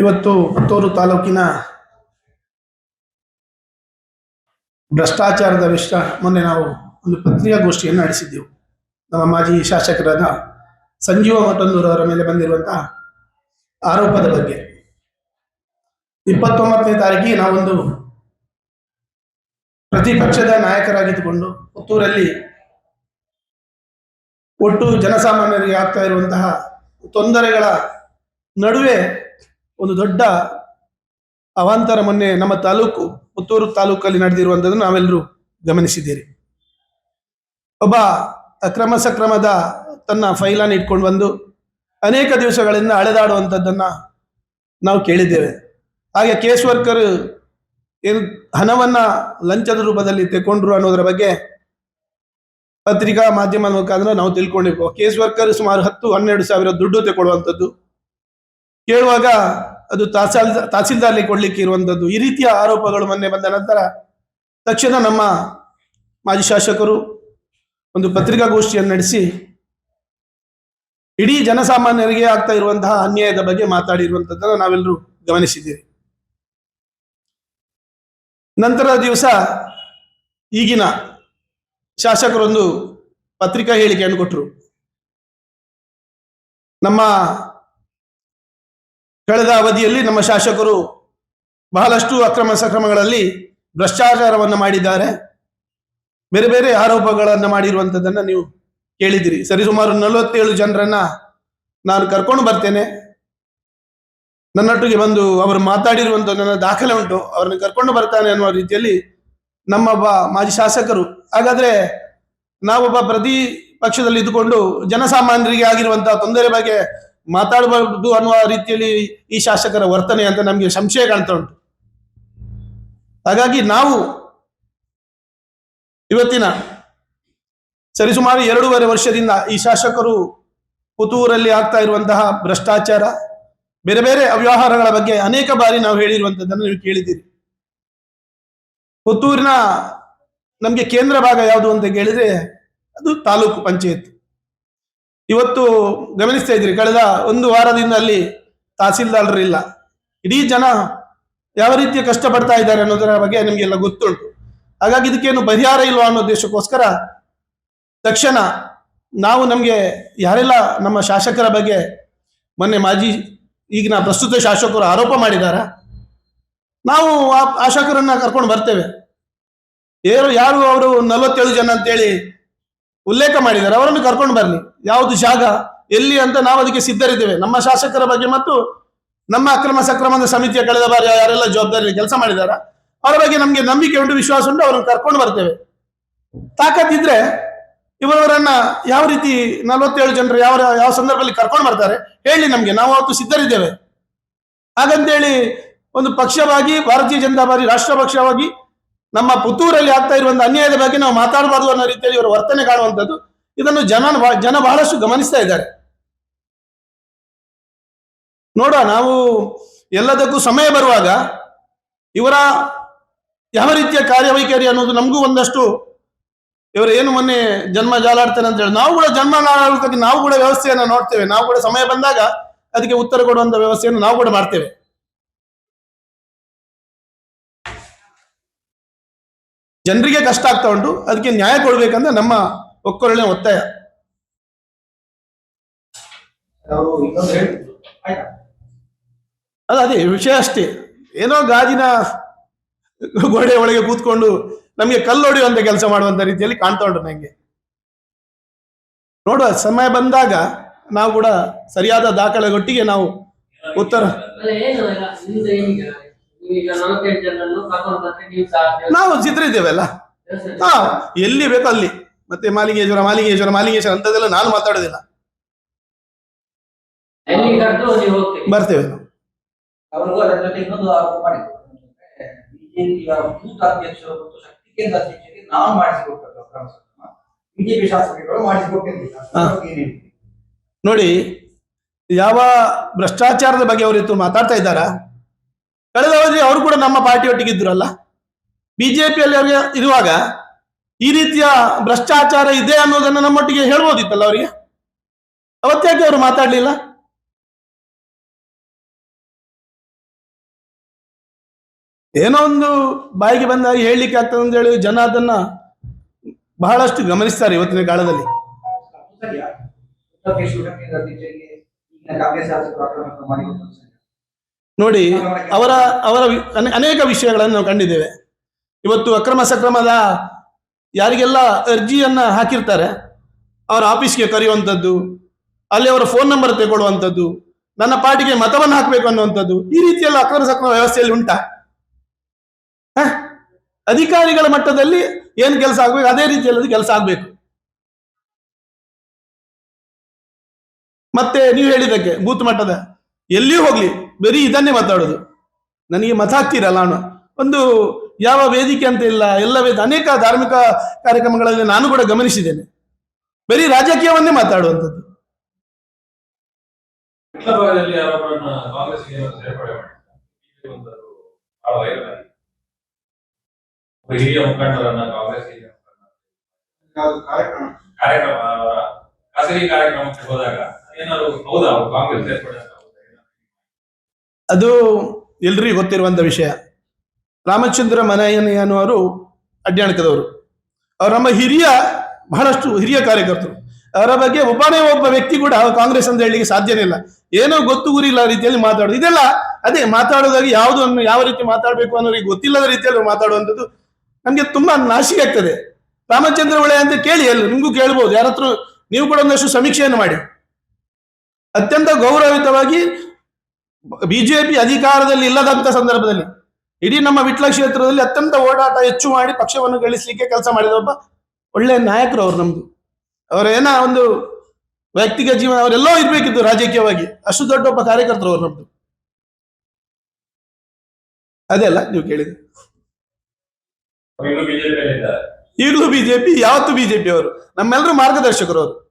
ಇವತ್ತು ಪುತ್ತೂರು ತಾಲೂಕಿನ ಭ್ರಷ್ಟಾಚಾರದ ವಿಷಯ ಮೊನ್ನೆ ನಾವು ಒಂದು ಪತ್ರಿಕಾಗೋಷ್ಠಿಯನ್ನು ನಡೆಸಿದ್ದೆವು. ನಮ್ಮ ಮಾಜಿ ಶಾಸಕರಾದ ಸಂಜೀವ ಮಠಂದೂರವರ ಮೇಲೆ ಬಂದಿರುವಂತಹ ಆರೋಪದ ಬಗ್ಗೆ. ಇಪ್ಪತ್ತೊಂಬತ್ತನೇ ತಾರೀಕಿಗೆ ನಾವೊಂದು ಪ್ರತಿಪಕ್ಷದ ನಾಯಕರಾಗಿದ್ದುಕೊಂಡು ಪುತ್ತೂರಲ್ಲಿ ಒಟ್ಟು ಜನಸಾಮಾನ್ಯರಿಗೆ ಆಗ್ತಾ ಇರುವಂತಹ ತೊಂದರೆಗಳ ನಡುವೆ ಒಂದು ದೊಡ್ಡ ಅವಾಂತರ ಮೊನ್ನೆ ನಮ್ಮ ತಾಲೂಕು, ಪುತ್ತೂರು ತಾಲೂಕಲ್ಲಿ ನಡೆದಿರುವಂಥದ್ದು ನಾವೆಲ್ಲರೂ ಗಮನಿಸಿದ್ದೀರಿ. ಒಬ್ಬ ಅಕ್ರಮ ಸಕ್ರಮದ ತನ್ನ ಫೈಲನ್ನು ಇಟ್ಕೊಂಡು ಬಂದು ಅನೇಕ ದಿವಸಗಳಿಂದ ಅಳೆದಾಡುವಂಥದ್ದನ್ನು ನಾವು ಕೇಳಿದ್ದೇವೆ. ಹಾಗೆ ಕೇಸ್ ವರ್ಕರ್ ಏನು ಹಣವನ್ನ ಲಂಚದ ರೂಪದಲ್ಲಿ ತೆಕೊಂಡ್ರು ಅನ್ನೋದರ ಬಗ್ಗೆ ಪತ್ರಿಕಾ ಮಾಧ್ಯಮದ ಮುಖಾಂತರ ನಾವು ತಿಳ್ಕೊಂಡಿರ್ಬೋದು. ಕೇಸ್ ವರ್ಕರ್ ಸುಮಾರು ಹತ್ತು, ಹನ್ನೆರಡು ಸಾವಿರ ದುಡ್ಡು ತೆಕೊಳ್ಳುವಂಥದ್ದು ಕೇಳುವಾಗ ಅದು ತಹಸೀಲ್ ತಹಸೀಲ್ದಾರ್ಲಿ ಕೊಡ್ಲಿಕ್ಕೆ ಇರುವಂಥದ್ದು ಈ ರೀತಿಯ ಆರೋಪಗಳು ಮೊನ್ನೆ ಬಂದ ನಂತರ ತಕ್ಷಣ ನಮ್ಮ ಮಾಜಿ ಶಾಸಕರು ಒಂದು ಪತ್ರಿಕಾಗೋಷ್ಠಿಯನ್ನು ನಡೆಸಿ ಇಡೀ ಜನಸಾಮಾನ್ಯರಿಗೆ ಆಗ್ತಾ ಇರುವಂತಹ ಅನ್ಯಾಯದ ಬಗ್ಗೆ ಮಾತಾಡಿರುವಂಥದ್ದನ್ನು ನಾವೆಲ್ಲರೂ ಗಮನಿಸಿದ್ದೀವಿ. ನಂತರ ದಿವಸ ಈಗಿನ ಶಾಸಕರೊಂದು ಪತ್ರಿಕಾ ಹೇಳಿಕೆಯನ್ನು ಕೊಟ್ಟರು. ನಮ್ಮ ಕಳೆದ ಅವಧಿಯಲ್ಲಿ ನಮ್ಮ ಶಾಸಕರು ಬಹಳಷ್ಟು ಅಕ್ರಮ ಸಕ್ರಮಗಳಲ್ಲಿ ಭ್ರಷ್ಟಾಚಾರವನ್ನು ಮಾಡಿದ್ದಾರೆ. ಬೇರೆ ಬೇರೆ ಆರೋಪಗಳನ್ನು ಮಾಡಿರುವಂಥದ್ದನ್ನು ನೀವು ಕೇಳಿದಿರಿ. ಸರಿಸುಮಾರು ನಲವತ್ತೇಳು ಜನರನ್ನ ನಾನು ಕರ್ಕೊಂಡು ಬರ್ತೇನೆ. ನನ್ನೊಟ್ಟಿಗೆ ಬಂದು ಅವರು ಮಾತಾಡಿರುವಂಥ ನನ್ನ ದಾಖಲೆ ಉಂಟು. ಅವ್ರನ್ನ ಕರ್ಕೊಂಡು ಬರ್ತಾನೆ ಅನ್ನುವ ರೀತಿಯಲ್ಲಿ ನಮ್ಮೊಬ್ಬ ಮಾಜಿ ಶಾಸಕರು. ಹಾಗಾದ್ರೆ ನಾವೊಬ್ಬ ಪ್ರತಿ ಪಕ್ಷದಲ್ಲಿ ಇದ್ದುಕೊಂಡು ಜನಸಾಮಾನ್ಯರಿಗೆ ಆಗಿರುವಂತಹ ತೊಂದರೆ ಬಗ್ಗೆ ಮಾತಾಡಬಾರ್ದು ಅನ್ನುವ ರೀತಿಯಲ್ಲಿ ಈ ಶಾಸಕರ ವರ್ತನೆ ಅಂತ ನಮಗೆ ಸಂಶಯ ಕಾಣ್ತಾ ಉಂಟು. ಹಾಗಾಗಿ ನಾವು ಇವತ್ತಿನ ಸರಿಸುಮಾರು ಎರಡೂವರೆ ವರ್ಷದಿಂದ ಈ ಶಾಸಕರು ಪುತ್ತೂರಲ್ಲಿ ಆಗ್ತಾ ಇರುವಂತಹ ಭ್ರಷ್ಟಾಚಾರ, ಬೇರೆ ಬೇರೆ ಅವ್ಯವಹಾರಗಳ ಬಗ್ಗೆ ಅನೇಕ ಬಾರಿ ನಾವು ಹೇಳಿರುವಂತದ್ದನ್ನು ನೀವು ಕೇಳಿದ್ದೀರಿ. ಪುತ್ತೂರಿನ ನಮಗೆ ಕೇಂದ್ರ ಭಾಗ ಯಾವುದು ಅಂತ ಕೇಳಿದ್ರೆ ಅದು ತಾಲೂಕು ಪಂಚಾಯತ್. ಇವತ್ತು ಗಮನಿಸ್ತಾ ಇದ್ದೀರಿ, ಕಳೆದ ಒಂದು ವಾರದಿಂದ ಅಲ್ಲಿ ತಹಸೀಲ್ದಾರರು ಇಲ್ಲ. ಇಡೀ ಜನ ಯಾವ ರೀತಿಯ ಕಷ್ಟಪಡ್ತಾ ಇದ್ದಾರೆ ಅನ್ನೋದರ ಬಗ್ಗೆ ನಿಮಗೆಲ್ಲ ಗೊತ್ತುಂಟು. ಹಾಗಾಗಿ ಇದಕ್ಕೇನು ಪರಿಹಾರ ಇಲ್ವಾ ಅನ್ನೋ ಉದ್ದೇಶಕ್ಕೋಸ್ಕರ ತಕ್ಷಣ ನಾವು ನಮಗೆ ಯಾರೆಲ್ಲ ನಮ್ಮ ಶಾಸಕರ ಬಗ್ಗೆ ಮೊನ್ನೆ ಮಾಜಿ ಈಗಿನ ಪ್ರಸ್ತುತ ಶಾಸಕರು ಆರೋಪ ಮಾಡಿದಾರ, ನಾವು ಆ ಶಾಸಕರನ್ನ ಕರ್ಕೊಂಡು ಬರ್ತೇವೆ. ಯಾರು ಯಾರು ಅವರು ನಲವತ್ತೇಳು ಜನ ಅಂತೇಳಿ ಉಲ್ಲೇಖ ಮಾಡಿದ್ದಾರೆ. ಅವರನ್ನು ಕರ್ಕೊಂಡು ಬರಲಿ ಯಾವುದು ಜಾಗ ಎಲ್ಲಿ ಅಂತ ನಾವು ಅದಕ್ಕೆ ಸಿದ್ಧರಿದ್ದೇವೆ. ನಮ್ಮ ಶಾಸಕರ ಬಗ್ಗೆ ಮತ್ತು ನಮ್ಮ ಅಕ್ರಮ ಸಕ್ರಮದ ಸಮಿತಿಯ ಕಳೆದ ಬಾರಿ ಯಾರೆಲ್ಲ ಜವಾಬ್ದಾರಿ ಕೆಲಸ ಮಾಡಿದಾರ ಅವರ ಬಗ್ಗೆ ನಮಗೆ ನಂಬಿಕೆ ಉಂಟು, ವಿಶ್ವಾಸ ಉಂಟು, ಅವರನ್ನು ಕರ್ಕೊಂಡು ಬರ್ತೇವೆ. ತಾಕತ್ತಿದ್ರೆ ಇವರವರನ್ನ ಯಾವ ರೀತಿ ನಲವತ್ತೇಳು ಜನರು ಯಾವ ಯಾವ ಸಂದರ್ಭದಲ್ಲಿ ಕರ್ಕೊಂಡು ಬರ್ತಾರೆ ಹೇಳಿ ನಮ್ಗೆ. ನಾವು ಅವತ್ತು ಸಿದ್ಧರಿದ್ದೇವೆ. ಹಾಗಂತೇಳಿ ಒಂದು ಪಕ್ಷವಾಗಿ, ಭಾರತೀಯ ಜನತಾ ಪಾರ್ಟಿ ರಾಷ್ಟ್ರ ಪಕ್ಷವಾಗಿ ನಮ್ಮ ಪುತ್ತೂರಲ್ಲಿ ಆಗ್ತಾ ಇರುವಂತಹ ಅನ್ಯಾಯದ ಬಗ್ಗೆ ನಾವು ಮಾತಾಡಬಾರ್ದು ಅನ್ನೋ ರೀತಿಯಲ್ಲಿ ಇವರ ವರ್ತನೆ ಕಾಣುವಂಥದ್ದು. ಇದನ್ನು ಜನ ಜನ ಬಹಳಷ್ಟು ಗಮನಿಸ್ತಾ ಇದ್ದಾರೆ. ನೋಡ ನಾವು ಎಲ್ಲದಕ್ಕೂ ಸಮಯ ಬರುವಾಗ ಇವರ ಯಾವ ರೀತಿಯ ಕಾರ್ಯವೈಖರಿ ಅನ್ನೋದು ನಮಗೂ ಒಂದಷ್ಟು ಇವರು ಏನು ಮೊನ್ನೆ ಜನ್ಮ ಜಾಲಾಡ್ತಾನೆ ಅಂತ ಹೇಳಿ, ನಾವು ಕೂಡ ಜನ್ಮ ನಾವು ಕೂಡ ವ್ಯವಸ್ಥೆಯನ್ನು ನೋಡ್ತೇವೆ. ನಾವು ಕೂಡ ಸಮಯ ಬಂದಾಗ ಅದಕ್ಕೆ ಉತ್ತರ ಕೊಡುವಂತ ವ್ಯವಸ್ಥೆಯನ್ನು ನಾವು ಕೂಡ ಮಾಡ್ತೇವೆ. ಜನರಿಗೆ ಕಷ್ಟ ಆಗ್ತಾ ಉಂಟು ಅದಕ್ಕೆ ನ್ಯಾಯ ಕೊಡ್ಬೇಕಂತ ನಮ್ಮ ಒಕ್ಕೊರಳಿನ ಒತ್ತಾಯ. ಅದ ಅದೇ ವಿಷಯ ಅಷ್ಟೇ. ಏನೋ ಗಾಜಿನ ಗೋಡೆ ಒಳಗೆ ಕೂತ್ಕೊಂಡು ನಮಗೆ ಕಲ್ಲೊಡೆಯುವಂತ ಕೆಲಸ ಮಾಡುವಂತ ರೀತಿಯಲ್ಲಿ ಕಾಣ್ತಾ ಉಂಟು ನಂಗೆ. ನೋಡುವ ಸಮಯ ಬಂದಾಗ ನಾವು ಕೂಡ ಸರಿಯಾದ ದಾಖಲೆಗೊಟ್ಟಿಗೆ ನಾವು ಉತ್ತರ ನಾವು ಸಿದ್ಧರಿದ್ದೇವಲ್ಲ ವ್ಯವಸ್ಥೆ- ಹಾ ಎಲ್ಲಿ ಬೇಕೋ ಅಲ್ಲಿ. ಮತ್ತೆ ಮಾಲಿಂಗೇಶ್ವರ ಮಾಲಿಂಗೇಶ್ವರ ಮಾಲಿಂಗೇಶ್ವರ ಅಂತದೆಲ್ಲ ನಾನು ಮಾತಾಡೋದಿಲ್ಲ. ಬರ್ತೇವೆ. ಬಿಜೆಪಿಯ ಬೂತ್ ಅಧ್ಯಕ್ಷರು ಮತ್ತು ಶಕ್ತಿ ಕೇಂದ್ರ ಅಧ್ಯಕ್ಷರಿಗೆ ನಾವು ಮಾಡಿಸಿಕೊಟ್ಟದ್ದು ಬಿಜೆಪಿ ಶಾಸಕರುಗಳು? ನೋಡಿ ಯಾವ ಭ್ರಷ್ಟಾಚಾರದ ಬಗ್ಗೆ ಅವರು ಇವತ್ತು ಮಾತಾಡ್ತಾ ಇದ್ದಾರಾ? ಕಳೆದ ಅವಧಿ ಅವರು ಕೂಡ ನಮ್ಮ ಪಾರ್ಟಿಯೊಟ್ಟಿಗೆ ಇದ್ರಲ್ಲ? ಬಿಜೆಪಿಯಲ್ಲಿ ಅವರಿಗೆ ಇರುವಾಗ ಈ ರೀತಿಯ ಭ್ರಷ್ಟಾಚಾರ ಇದೆ ಅನ್ನೋದನ್ನ ನಮ್ಮೊಟ್ಟಿಗೆ ಹೇಳ್ಬೋದಿತ್ತಲ್ಲ ಅವರಿಗೆ? ಅವತ್ತ್ಯಾಕೆ ಅವರು ಮಾತಾಡ್ಲಿಲ್ಲ? ಏನೋ ಒಂದು ಬಾಯಿಗೆ ಬಂದಾಗ ಹೇಳಲಿಕ್ಕೆ ಆಗ್ತದೆ ಅಂತ ಹೇಳಿ ಜನ ಅದನ್ನ ಬಹಳಷ್ಟು ಗಮನಿಸ್ತಾರೆ ಇವತ್ತಿನ ಕಾಲದಲ್ಲಿ. ನೋಡಿ, ಅವರ ಅವರ ಅನೇಕ ವಿಷಯಗಳನ್ನು ನಾವು ಕಂಡಿದ್ದೇವೆ. ಇವತ್ತು ಅಕ್ರಮ ಸಕ್ರಮದ ಯಾರಿಗೆಲ್ಲ ಅರ್ಜಿಯನ್ನ ಹಾಕಿರ್ತಾರೆ, ಅವರ ಆಫೀಸ್ಗೆ ಕರೆಯುವಂಥದ್ದು, ಅಲ್ಲಿ ಅವರ ಫೋನ್ ನಂಬರ್ ತಗೊಳ್ಳುವಂಥದ್ದು, ನನ್ನ ಪಾರ್ಟಿಗೆ ಮತವನ್ನು ಹಾಕಬೇಕು ಅನ್ನುವಂಥದ್ದು, ಈ ರೀತಿಯೆಲ್ಲ ಅಕ್ರಮ ಸಕ್ರಮ ವ್ಯವಸ್ಥೆಯಲ್ಲಿ ಉಂಟಾ? ಅಧಿಕಾರಿಗಳ ಮಟ್ಟದಲ್ಲಿ ಏನು ಕೆಲಸ ಆಗ್ಬೇಕು, ಅದೇ ರೀತಿಯಲ್ಲಿ ಕೆಲಸ ಆಗ್ಬೇಕು. ಮತ್ತೆ ನೀವು ಹೇಳಿದ್ದಕ್ಕೆ, ಬೂತ್ ಮಟ್ಟದ, ಎಲ್ಲಿಯೂ ಹೋಗ್ಲಿ. ಬರೀ ಇದನ್ನೇ ಮಾತಾಡೋದು. ನನಗೆ ಮತ ಹಾಕ್ತೀರಲ್ಲ ಅಣ್ಣ. ಒಂದು ಯಾವ ವೇದಿಕೆ ಅಂತ ಇಲ್ಲ ಎಲ್ಲ ವೇದ ಅನೇಕ ಧಾರ್ಮಿಕ ಕಾರ್ಯಕ್ರಮಗಳಲ್ಲಿ ನಾನು ಕೂಡ ಗಮನಿಸಿದ್ದೇನೆ. ಬರೀ ರಾಜಕೀಯವನ್ನೇ ಮಾತಾಡುವಂಥದ್ದು. ಹಿರಿಯ ಮುಖಂಡರನ್ನ ಕಾಂಗ್ರೆಸ್ ಕಾರ್ಯಕ್ರಮ? ಖಾಸಗಿ ಕಾರ್ಯಕ್ರಮಕ್ಕೆ ಹೋದಾಗ ಏನಾದ್ರು ಹೌದಾ? ಕಾಂಗ್ರೆಸ್ ಸೇರ್ಪಡೆ? ಅದು ಎಲ್ರಿಗೂ ಗೊತ್ತಿರುವಂತ ವಿಷಯ. ರಾಮಚಂದ್ರ ಮನಯನಿ ಅನ್ನುವರು ಅಡ್ಯಾಣಕದವರು ಅವರು ನಮ್ಮ ಹಿರಿಯ, ಬಹಳಷ್ಟು ಹಿರಿಯ ಕಾರ್ಯಕರ್ತರು. ಅವರ ಬಗ್ಗೆ ಒಬ್ಬನೇ ಒಬ್ಬ ವ್ಯಕ್ತಿ ಕೂಡ ಕಾಂಗ್ರೆಸ್ ಅಂತ ಹೇಳಲಿಕ್ಕೆ ಸಾಧ್ಯನೇ ಇಲ್ಲ. ಏನೋ ಗೊತ್ತು ಗುರಿ ಇಲ್ಲ ರೀತಿಯಲ್ಲಿ ಮಾತಾಡೋದು. ಇದೆಲ್ಲ ಅದೇ ಮಾತಾಡೋದಾಗಿ ಯಾವುದನ್ನು ಯಾವ ರೀತಿ ಮಾತಾಡಬೇಕು ಅನ್ನೋರಿಗೆ ಗೊತ್ತಿಲ್ಲದ ರೀತಿಯಲ್ಲಿ ಮಾತಾಡುವಂಥದ್ದು ನಮಗೆ ತುಂಬಾ ನಾಶಿಗೆ ಆಗ್ತದೆ. ರಾಮಚಂದ್ರ ಒಳ್ಳೆ ಅಂತ ಕೇಳಿ ಎಲ್ಲ ನಿಮಗೂ ಕೇಳ್ಬೋದು. ಯಾರತ್ರ ನೀವು ಕೂಡ ಒಂದಷ್ಟು ಸಮೀಕ್ಷೆಯನ್ನು ಮಾಡಿ. ಅತ್ಯಂತ ಗೌರವಯುತವಾಗಿ ಬಿಜೆಪಿ ಅಧಿಕಾರದಲ್ಲಿ ಇಲ್ಲದಂತ ಸಂದರ್ಭದಲ್ಲಿ ಇಡೀ ನಮ್ಮ ವಿಟ್ಲ ಕ್ಷೇತ್ರದಲ್ಲಿ ಅತ್ಯಂತ ಓಡಾಟ ಹೆಚ್ಚು ಮಾಡಿ ಪಕ್ಷವನ್ನು ಗಳಿಸಲಿಕ್ಕೆ ಕೆಲಸ ಮಾಡಿದ ಒಬ್ಬ ಒಳ್ಳೆ ನಾಯಕರು ಅವರು ನಮ್ದು. ಅವರೇನ ಒಂದು ವೈಯಕ್ತಿಕ ಜೀವನ ಅವರೆಲ್ಲೋ ಇರ್ಬೇಕಿತ್ತು ರಾಜಕೀಯವಾಗಿ. ಅಷ್ಟು ದೊಡ್ಡ ಒಬ್ಬ ಕಾರ್ಯಕರ್ತರು ಅವರು ನಮ್ದು. ಅದೇ ಅಲ್ಲ ನೀವು ಇದ್ದಾರೆ ಈಗಲೂ ಬಿಜೆಪಿ ಯಾವತ್ತು ಬಿಜೆಪಿ ಅವರು. ನಮ್ಮೆಲ್ಲರೂ ಮಾರ್ಗದರ್ಶಕರು ಅವರು.